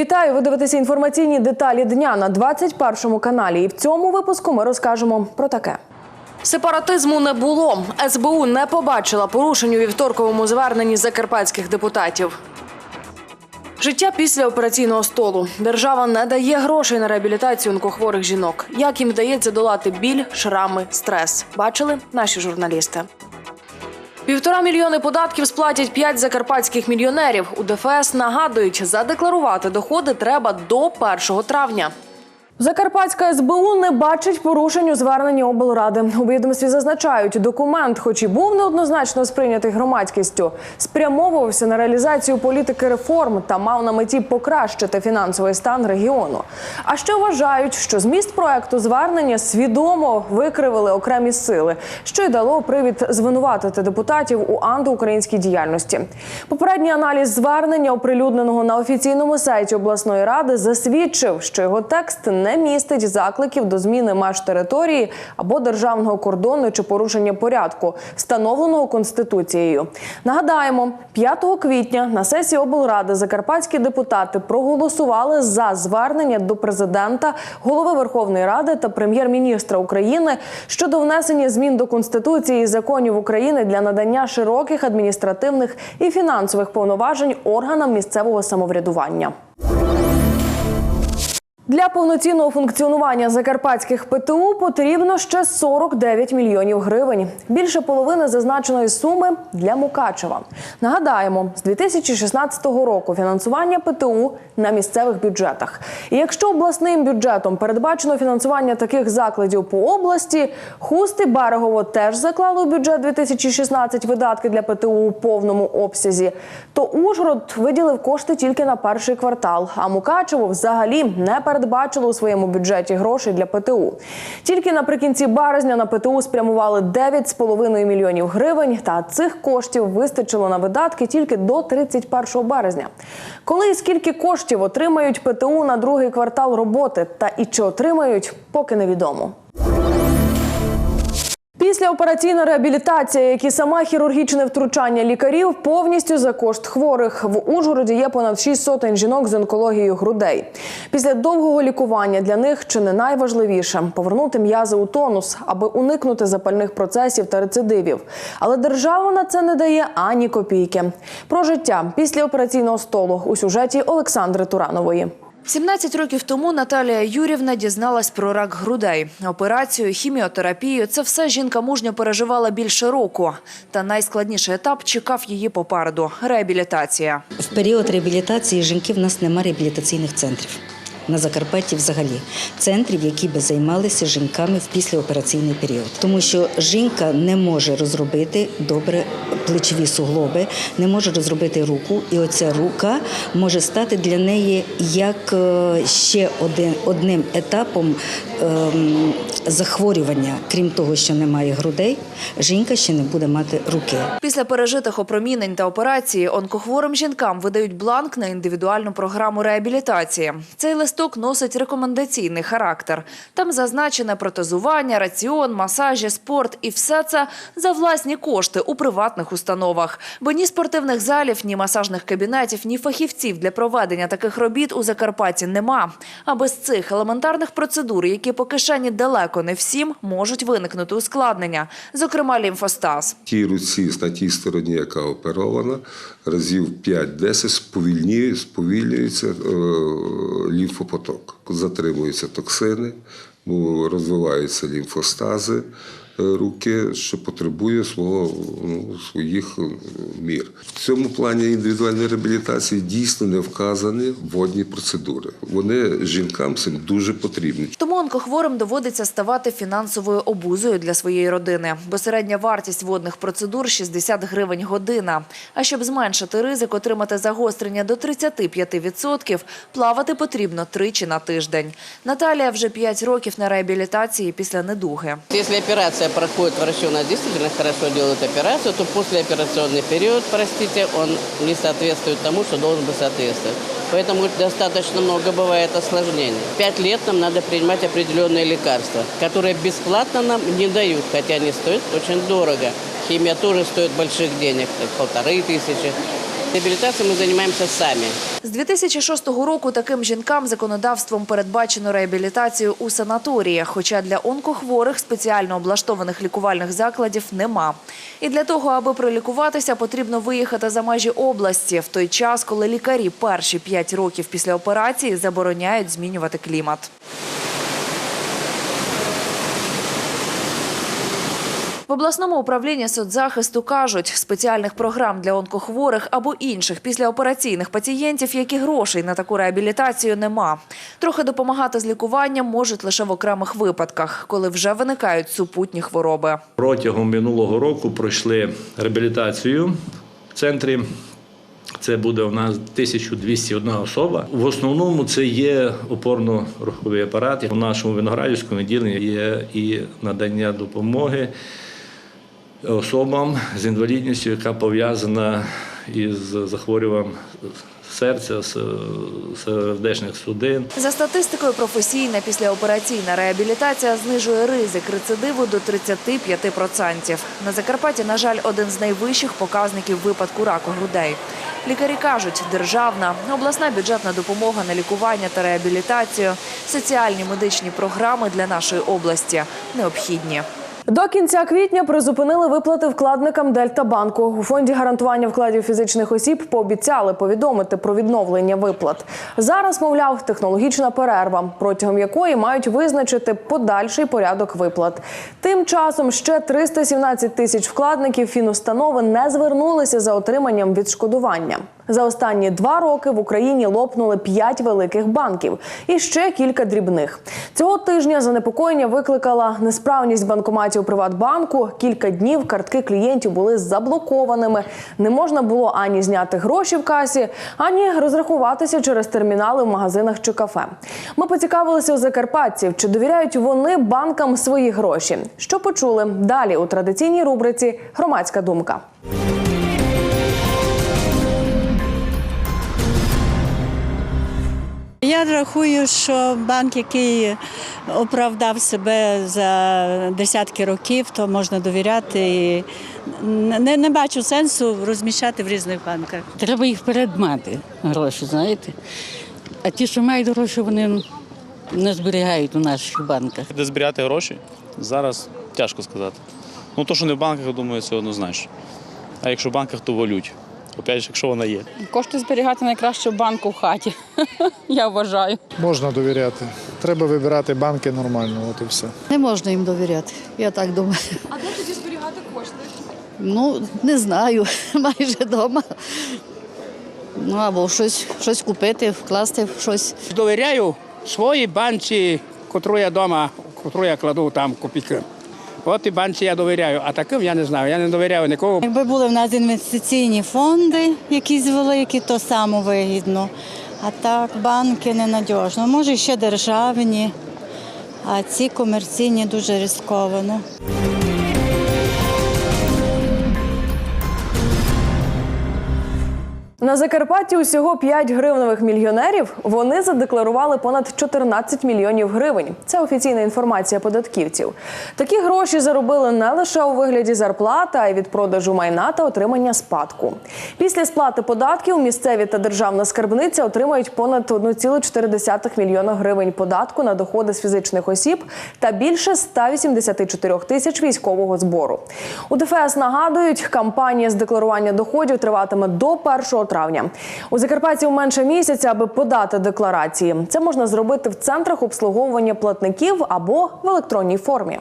Вітаю! Ви дивитеся інформаційні деталі дня на 21 каналі. І в цьому випуску ми розкажемо про таке. Сепаратизму не було. СБУ не побачила порушень у вівторковому зверненні закарпатських депутатів. Життя після операційного столу. Держава не дає грошей на реабілітацію онкохворих жінок. Як їм вдається долати біль, шрами, стрес? Бачили наші журналісти. Півтора мільйони податків сплатять п'ять закарпатських мільйонерів. У ДФС нагадують, задекларувати доходи треба до 1 травня. Закарпатська СБУ не бачить порушень у зверненні облради. У відомстві зазначають, документ, хоч і був неоднозначно сприйнятий громадськістю, спрямовувався на реалізацію політики реформ та мав на меті покращити фінансовий стан регіону. А ще вважають, що зміст проекту звернення свідомо викривили окремі сили, що й дало привід звинуватити депутатів у антиукраїнській діяльності. Попередній аналіз звернення, оприлюдненого на офіційному сайті обласної ради, засвідчив, що його текст не містить закликів до зміни меж території або державного кордону чи порушення порядку, встановленого конституцією. Нагадаємо, 5 квітня на сесії облради закарпатські депутати проголосували за звернення до президента, голови Верховної Ради та прем'єр-міністра України щодо внесення змін до конституції і законів України для надання широких адміністративних і фінансових повноважень органам місцевого самоврядування. Для повноцінного функціонування закарпатських ПТУ потрібно ще 49 мільйонів гривень. Більше половини зазначеної суми для Мукачева. Нагадаємо, з 2016 року фінансування ПТУ на місцевих бюджетах. І якщо обласним бюджетом передбачено фінансування таких закладів по області, Хусти Берегово теж заклали у бюджет 2016 видатки для ПТУ у повному обсязі, то Ужгород виділив кошти тільки на перший квартал, а Мукачево взагалі не передбачило у своєму бюджеті грошей для ПТУ. Тільки наприкінці березня на ПТУ спрямували 9,5 мільйонів гривень, та цих коштів вистачило на видатки тільки до 31 березня. Коли і скільки коштів отримають ПТУ на другий квартал роботи, та і чи отримають, поки невідомо. Післяопераційна реабілітація, як і саме хірургічне втручання лікарів, повністю за кошт хворих. В Ужгороді є понад 6 сотень жінок з онкологією грудей. Після довгого лікування для них чи не найважливіше повернути м'язи у тонус, аби уникнути запальних процесів та рецидивів. Але держава на це не дає ані копійки. Про життя після операційного столу у сюжеті Олександри Туранової. 17 років тому Наталія Юрівна дізналась про рак грудей. Операцію, хіміотерапію – це все жінка мужньо переживала більше року. Та найскладніший етап чекав її попереду – реабілітація. В період реабілітації жінки в нас немає реабілітаційних центрів. На Закарпатті взагалі центрів, які би займалися жінками в післяопераційний період, тому що жінка не може розробити добре плечові суглоби, не може розробити руку, і оця рука може стати для неї як е, ще один одним етапом ем, захворювання. Крім того, що немає грудей, жінка ще не буде мати руки. Після пережитих опромінень та операції онкохворим жінкам видають бланк на індивідуальну програму реабілітації. Цей листок носить рекомендаційний характер. Там зазначене протезування, раціон, масажі, спорт і все це за власні кошти у приватних установах. Бо ні спортивних залів, ні масажних кабінетів, ні фахівців для проведення таких робіт у Закарпатті нема. А без цих елементарних процедур, які по кишені далеко не всім, можуть виникнути ускладнення, зокрема лімфостаз. тій руці на тій стороні, яка оперована, разів 5-10 сповільнює, сповільнюється е, лімфопоток. Затримуються токсини, розвиваються лімфостази руки, що потребує свого, ну, своїх е, мір. В цьому плані індивідуальної реабілітації дійсно не вказані водні процедури. Вони жінкам цим дуже потрібні. Тому онкохворим доводиться ставати фінансовою обузою для своєї родини, бо середня вартість водних процедур – 60 гривень година. А щоб зменшити ризик отримати загострення до 35%, плавати потрібно тричі на тиждень. Наталія вже 5 років на реабілітації після недуги. Если операция проходит врачи, у нас действительно хорошо делают операцию, то послеоперационный период, простите, он не соответствует тому, что должен бы соответствовать. Поэтому достаточно много бывает осложнений. Пять лет нам надо принимать определенные лекарства, которые бесплатно нам не дают, хотя они стоят очень дорого. Химия тоже стоит больших денег, полторы тысячи. Реабилитацией мы занимаемся сами. З 2006 року таким жінкам законодавством передбачено реабілітацію у санаторіях, хоча для онкохворих спеціально облаштованих лікувальних закладів нема. І для того, аби пролікуватися, потрібно виїхати за межі області в той час, коли лікарі перші 5 років після операції забороняють змінювати клімат. В обласному управлінні соцзахисту кажуть, спеціальних програм для онкохворих або інших післяопераційних пацієнтів, як і грошей на таку реабілітацію, нема. Трохи допомагати з лікуванням можуть лише в окремих випадках, коли вже виникають супутні хвороби. Протягом минулого року пройшли реабілітацію в центрі. Це буде у нас 1201 особа. В основному це є опорно-руховий апарат. У нашому виноградівському відділенні є і надання допомоги особам з інвалідністю, яка пов'язана із захворюванням серця, сердечних судин. За статистикою, професійна післяопераційна реабілітація знижує ризик рецидиву до 35%. На Закарпатті, на жаль, один з найвищих показників випадку раку грудей. Лікарі кажуть, державна, обласна бюджетна допомога на лікування та реабілітацію, соціальні медичні програми для нашої області необхідні. До кінця квітня призупинили виплати вкладникам Дельтабанку. У фонді гарантування вкладів фізичних осіб пообіцяли повідомити про відновлення виплат. Зараз, мовляв, технологічна перерва, протягом якої мають визначити подальший порядок виплат. Тим часом ще 317 тисяч вкладників фінустанови не звернулися за отриманням відшкодування. За останні два роки в Україні лопнули п'ять великих банків і ще кілька дрібних. Цього тижня занепокоєння викликала несправність банкоматів Приватбанку. Кілька днів картки клієнтів були заблокованими. Не можна було ані зняти гроші в касі, ані розрахуватися через термінали в магазинах чи кафе. Ми поцікавилися у закарпатців, чи довіряють вони банкам свої гроші. Що почули далі у традиційній рубриці Громадська думка. Я рахую, що банк, який оправдав себе за десятки років, то можна довіряти. І не, не бачу сенсу розміщати в різних банках. Треба їх вперед мати, гроші, знаєте. А ті, що мають гроші, вони не зберігають у наших банках. Де зберігати гроші? Зараз тяжко сказати. Ну, то, що не в банках, я думаю, це однозначно. А якщо в банках, то валють. Опять, ж, якщо вона є. Кошти зберігати найкраще в банку в хаті. Я вважаю. Можна довіряти. Треба вибирати банки нормально, от і все. Не можна їм довіряти, я так думаю. А де тоді зберігати кошти? Ну, не знаю, майже вдома. Ну, або щось, щось купити, вкласти в щось. Довіряю своїй банці, котру я вдома, котру я кладу там копійки. От і банці я довіряю, а таким я не знаю. Я не довіряю нікого. Якби були в нас інвестиційні фонди, якісь великі, то самовигідно. А так, банки ненадіжно. Може, ще державні, а ці комерційні дуже ризиковано. На Закарпатті усього 5 гривневих мільйонерів. Вони задекларували понад 14 мільйонів гривень. Це офіційна інформація податківців. Такі гроші заробили не лише у вигляді зарплати, а й від продажу майна та отримання спадку. Після сплати податків місцеві та державна скарбниця отримають понад 1,4 мільйона гривень податку на доходи з фізичних осіб та більше 184 тисяч військового збору. У ДФС нагадують, кампанія з декларування доходів триватиме до 1 травня. У закарпатців менше місяця, аби подати декларації. Це можна зробити в центрах обслуговування платників або в електронній формі.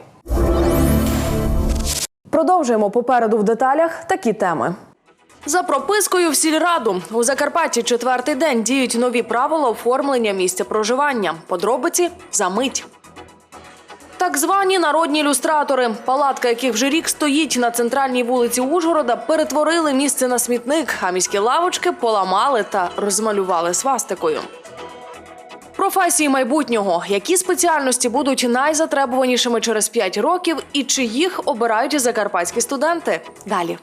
Продовжуємо попереду в деталях такі теми. За пропискою в сільраду у Закарпатті четвертий день діють нові правила оформлення місця проживання. Подробиці за мить. Так звані народні ілюстратори, палатка яких вже рік стоїть на центральній вулиці Ужгорода, перетворили місце на смітник, а міські лавочки поламали та розмалювали свастикою. Професії майбутнього, які спеціальності будуть найзатребуванішими через 5 років, і чи їх обирають закарпатські студенти? Далі.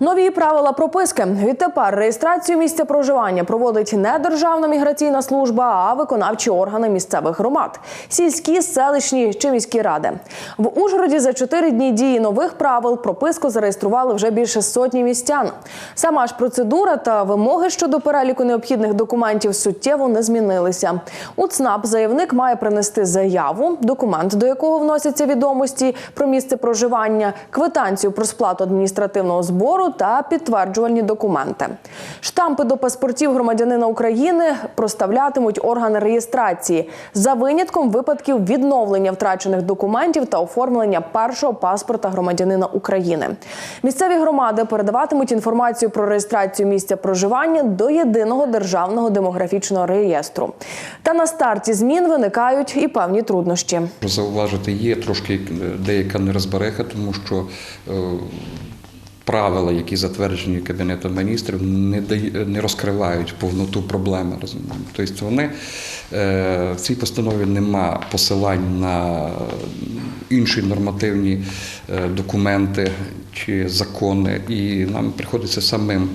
Нові правила прописки. Відтепер реєстрацію місця проживання проводить не Державна міграційна служба, а виконавчі органи місцевих громад, сільські, селищні чи міські ради. В Ужгороді за чотири дні дії нових правил прописку зареєстрували вже більше сотні містян. Сама ж процедура та вимоги щодо переліку необхідних документів суттєво не змінилися. У ЦНАП заявник має принести заяву, документ, до якого вносяться відомості про місце проживання, квитанцію про сплату адміністративного збору та підтверджувальні документи. Штампи до паспортів громадянина України проставлятимуть органи реєстрації за винятком випадків відновлення втрачених документів та оформлення першого паспорта громадянина України. Місцеві громади передаватимуть інформацію про реєстрацію місця проживання до єдиного державного демографічного реєстру. Та на старті змін виникають і певні труднощі. Зауважити є трошки е, деяка нерозбереха, тому що е, правила, які затверджені Кабінетом міністрів, не, не розкривають повноту проблеми. розумієте. Тобто вони е, в цій постанові нема посилань на інші нормативні е, документи чи закони, і нам приходиться самим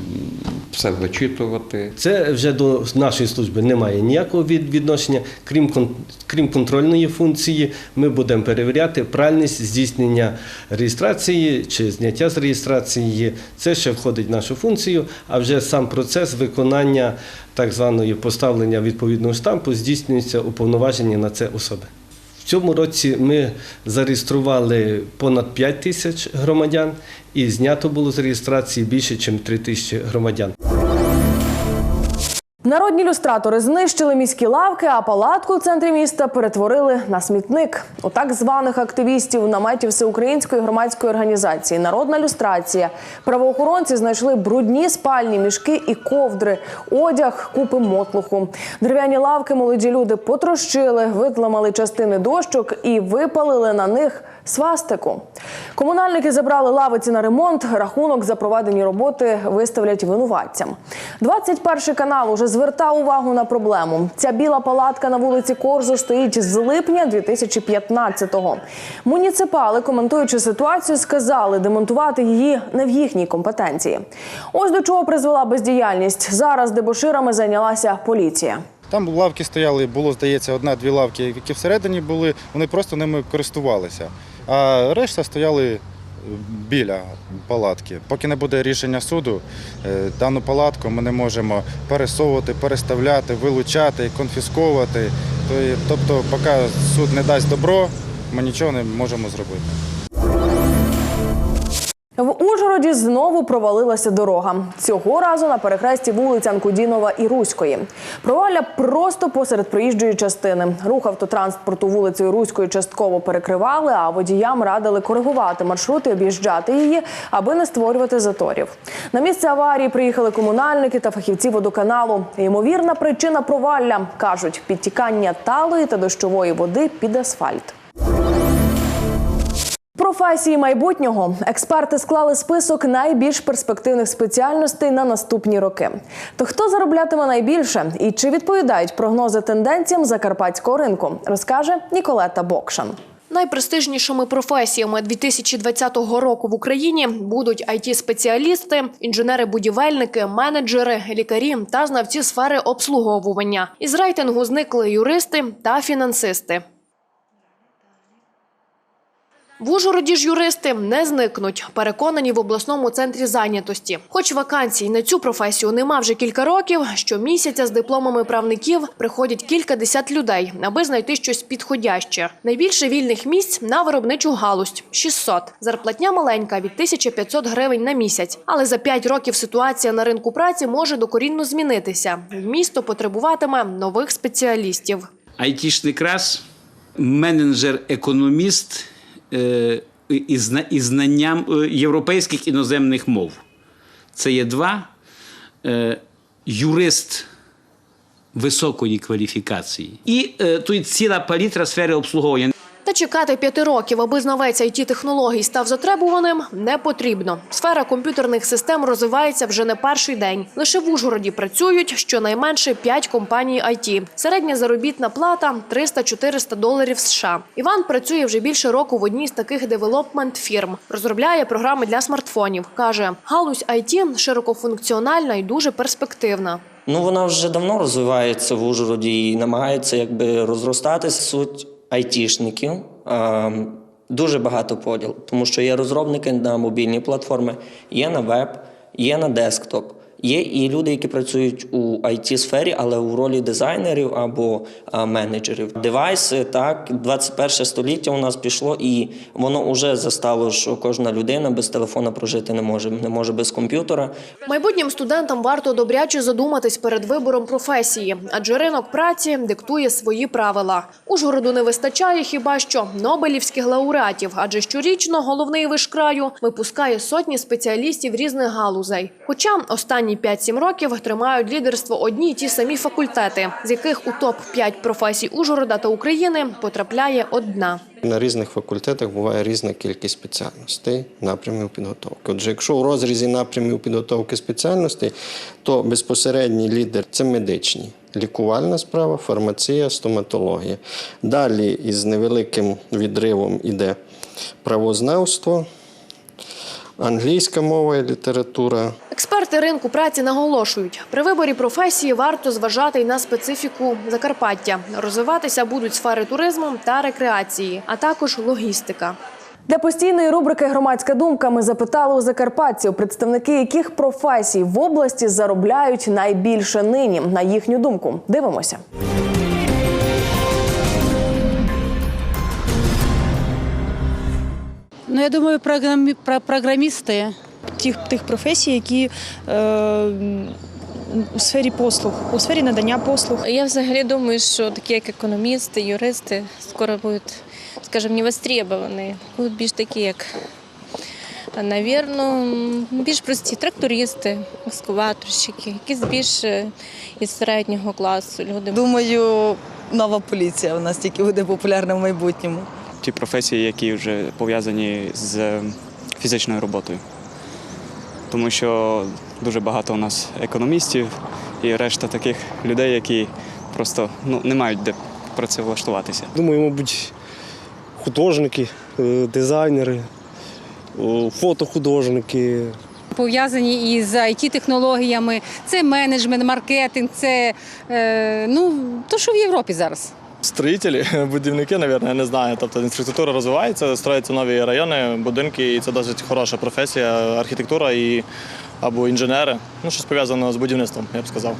все вичитувати. Це вже до нашої служби немає ніякого від- відношення, крім крім контрольної функції. Ми будемо перевіряти правильність здійснення реєстрації чи зняття з реєстрації. Це ще входить в нашу функцію. А вже сам процес виконання так званої поставлення відповідного штампу здійснюється уповноважені на це особи. В цьому році ми зареєстрували понад 5 тисяч громадян і знято було з реєстрації більше, ніж 3 тисячі громадян. Народні люстратори знищили міські лавки, а палатку в центрі міста перетворили на смітник. У так званих активістів наметів всеукраїнської громадської організації Народна люстрація правоохоронці знайшли брудні спальні мішки і ковдри, одяг, купи мотлуху. Дерев'яні лавки молоді люди потрощили, видламали частини дощок і випалили на них свастику. Комунальники забрали лавиці на ремонт. Рахунок за проведені роботи виставлять винуватцям. 21 канал уже звертав увагу на проблему. Ця біла палатка на вулиці Корзу стоїть з липня 2015-го. Муніципали, коментуючи ситуацію, сказали, демонтувати її не в їхній компетенції. Ось до чого призвела бездіяльність. Зараз дебоширами зайнялася поліція. Там лавки стояли, було, здається, одна-дві лавки, які всередині були, вони просто ними користувалися. А решта стояли біля палатки. Поки не буде рішення суду, е, дану палатку ми не можемо пересовувати, переставляти, вилучати, конфісковувати. Тобто, поки суд не дасть добро, ми нічого не можемо зробити. В Ужгороді знову провалилася дорога. Цього разу на перехресті вулиць Анкудінова і Руської. Провалля просто посеред проїжджої частини. Рух автотранспорту вулицею Руської частково перекривали, а водіям радили коригувати маршрути, об'їжджати її, аби не створювати заторів. На місце аварії приїхали комунальники та фахівці водоканалу. Ймовірна причина провалля кажуть підтікання талої та дощової води під асфальт. Професії майбутнього експерти склали список найбільш перспективних спеціальностей на наступні роки. То хто зароблятиме найбільше і чи відповідають прогнози тенденціям закарпатського ринку, розкаже Ніколета Бокшан. Найпрестижнішими професіями 2020 року в Україні будуть IT-спеціалісти, інженери-будівельники, менеджери, лікарі та знавці сфери обслуговування. Із рейтингу зникли юристи та фінансисти. В Ужгороді ж юристи не зникнуть, переконані в обласному центрі зайнятості. Хоч вакансій на цю професію нема вже кілька років, щомісяця з дипломами правників приходять кілька десят людей, аби знайти щось підходяще. Найбільше вільних місць на виробничу галузь – 600. Зарплатня маленька – від 1500 гривень на місяць. Але за 5 років ситуація на ринку праці може докорінно змінитися. Місто потребуватиме нових спеціалістів. айтішний крас, менеджер, е, із знанням е, європейських іноземних мов. Це є два. Е, Юрист високої кваліфікації. І тут ціла палітра сфери обслуговування. Та чекати п'яти років, аби знавець it технологій став затребуваним, не потрібно. Сфера комп'ютерних систем розвивається вже не перший день. Лише в Ужгороді працюють щонайменше п'ять компаній IT. Середня заробітна плата 300-400 доларів США. Іван працює вже більше року в одній з таких девелопмент фірм. Розробляє програми для смартфонів. каже, галузь IT широкофункціональна і дуже перспективна. Ну, вона вже давно розвивається в Ужгороді і намагається якби розростатися. Суть айтішників. Дуже багато поділ, тому що є розробники на мобільні платформи, є на веб, є на десктоп. Є і люди, які працюють у it сфері але у ролі дизайнерів або менеджерів. Девайси, так, 21 століття у нас пішло, і воно вже застало, що кожна людина без телефона прожити не може, не може без комп'ютера. Майбутнім студентам варто добряче задуматись перед вибором професії, адже ринок праці диктує свої правила. Ужгороду не вистачає хіба що нобелівських лауреатів, адже щорічно головний виш краю випускає сотні спеціалістів різних галузей. Хоча останні 5-7 років тримають лідерство одні й ті самі факультети, з яких у топ 5 професій Ужгорода та України потрапляє одна. На різних факультетах буває різна кількість спеціальностей, напрямів підготовки. Отже, якщо у розрізі напрямів підготовки спеціальностей, то безпосередній лідер це медичні, лікувальна справа, фармація, стоматологія. Далі із невеликим відривом іде правознавство, англійська мова і література, Експерти ринку праці наголошують, при виборі професії варто зважати й на специфіку Закарпаття. Розвиватися будуть сфери туризму та рекреації, а також логістика. Для постійної рубрики Громадська думка ми запитали у закарпатців, представники яких професій в області заробляють найбільше нині. На їхню думку, дивимося. Ну, я думаю, програмі... про- програмісти. тих, тих професій, які е, у сфері послуг, у сфері надання послуг. Я взагалі думаю, що такі як економісти, юристи скоро будуть, скажімо, не востребовані. Будуть більш такі, як, навірно, більш прості трактористи, екскаваторщики, якісь більш е, із середнього класу люди. Думаю, нова поліція у нас тільки буде популярна в майбутньому. Ті професії, які вже пов'язані з фізичною роботою. Тому що дуже багато у нас економістів і решта таких людей, які просто ну, не мають де працевлаштуватися. Думаю, мабуть, художники, е, дизайнери, фотохудожники. Пов'язані із it технологіями це менеджмент, маркетинг, це е, ну, то, що в Європі зараз. Строїтелі, будівники, мабуть, я не знаю. Тобто інфраструктура розвивається, строяться нові райони, будинки, і це досить хороша професія, архітектура і або інженери. Ну, щось пов'язано з будівництвом, я б сказав.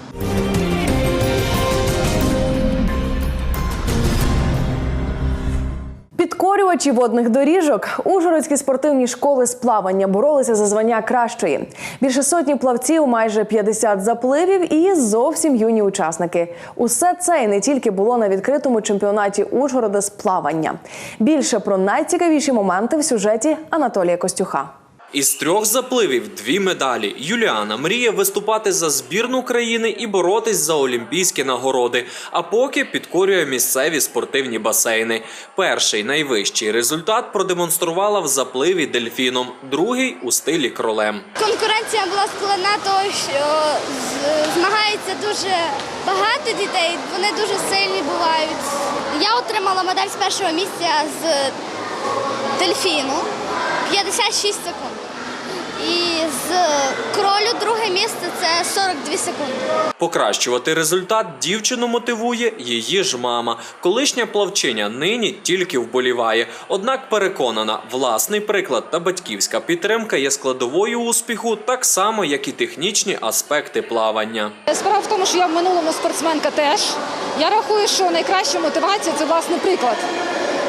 Підкорювачі водних доріжок Ужгородські спортивні школи з плавання боролися за звання кращої. Більше сотні плавців, майже 50 запливів і зовсім юні учасники. Усе це і не тільки було на відкритому чемпіонаті Ужгорода з плавання. Більше про найцікавіші моменти в сюжеті Анатолія Костюха. Із трьох запливів дві медалі. Юліана мріє виступати за збірну країни і боротись за олімпійські нагороди. А поки підкорює місцеві спортивні басейни. Перший найвищий результат продемонструвала в запливі дельфіном, другий у стилі кролем. Конкуренція була складна, тому що змагається дуже багато дітей, вони дуже сильні бувають. Я отримала медаль з першого місця з дельфіну 56 секунд. І з кролю друге місце це 42 секунди. Покращувати результат дівчину мотивує її ж мама. Колишня плавчиня нині тільки вболіває. Однак переконана, власний приклад та батьківська підтримка є складовою успіху, так само як і технічні аспекти плавання. Справа в тому, що я в минулому спортсменка теж. Я рахую, що найкраща мотивація це власний приклад.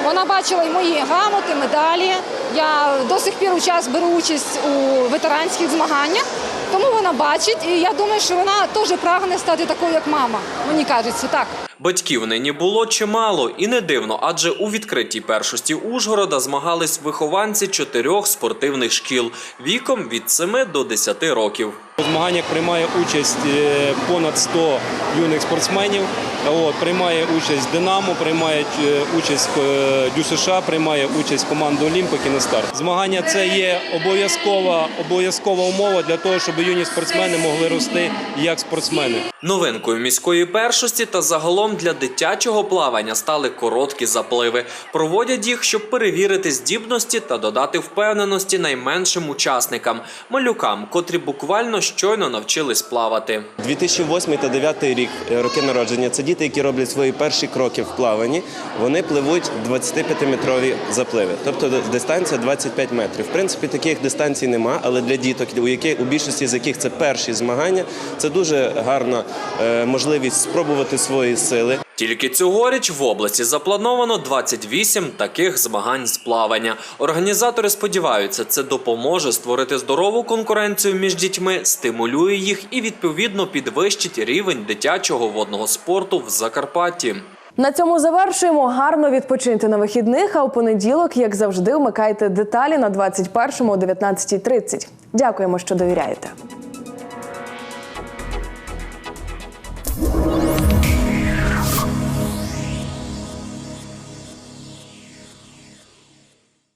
Вона бачила і мої грамоти, медалі. Я до сих пір у час беру участь у ветеранських змаганнях, тому вона бачить, і я думаю, що вона теж прагне стати такою, як мама. Мені кажеться, так. Батьків нині було чимало, і не дивно, адже у відкритій першості Ужгорода змагались вихованці чотирьох спортивних шкіл віком від 7 до 10 років. У змаганнях приймає участь е, понад 100 юних спортсменів. Приймає участь Динамо, приймає е, участь е, ДЮСШ, приймає участь команда Олімпик і Нестар. Змагання це є обов'язкова, обов'язкова умова для того, щоб юні спортсмени могли рости як спортсмени. Новинкою міської першості та загалом для дитячого плавання стали короткі запливи. Проводять їх, щоб перевірити здібності та додати впевненості найменшим учасникам малюкам, котрі буквально щойно навчились плавати. 2008 та 2009 рік роки народження це діти, які роблять свої перші кроки в плаванні. Вони пливуть 25-метрові запливи, тобто дистанція 25 метрів. В принципі, таких дистанцій нема, але для діток, у яких у більшості з яких це перші змагання, це дуже гарна е, можливість спробувати свої сили. Тільки цьогоріч в області заплановано 28 таких змагань з плавання. Організатори сподіваються, це допоможе створити здорову конкуренцію між дітьми, стимулює їх і відповідно підвищить рівень дитячого водного спорту в Закарпатті. На цьому завершуємо. Гарно відпочиньте на вихідних. А у понеділок, як завжди, вмикайте деталі на 21 о 19.30. Дякуємо, що довіряєте.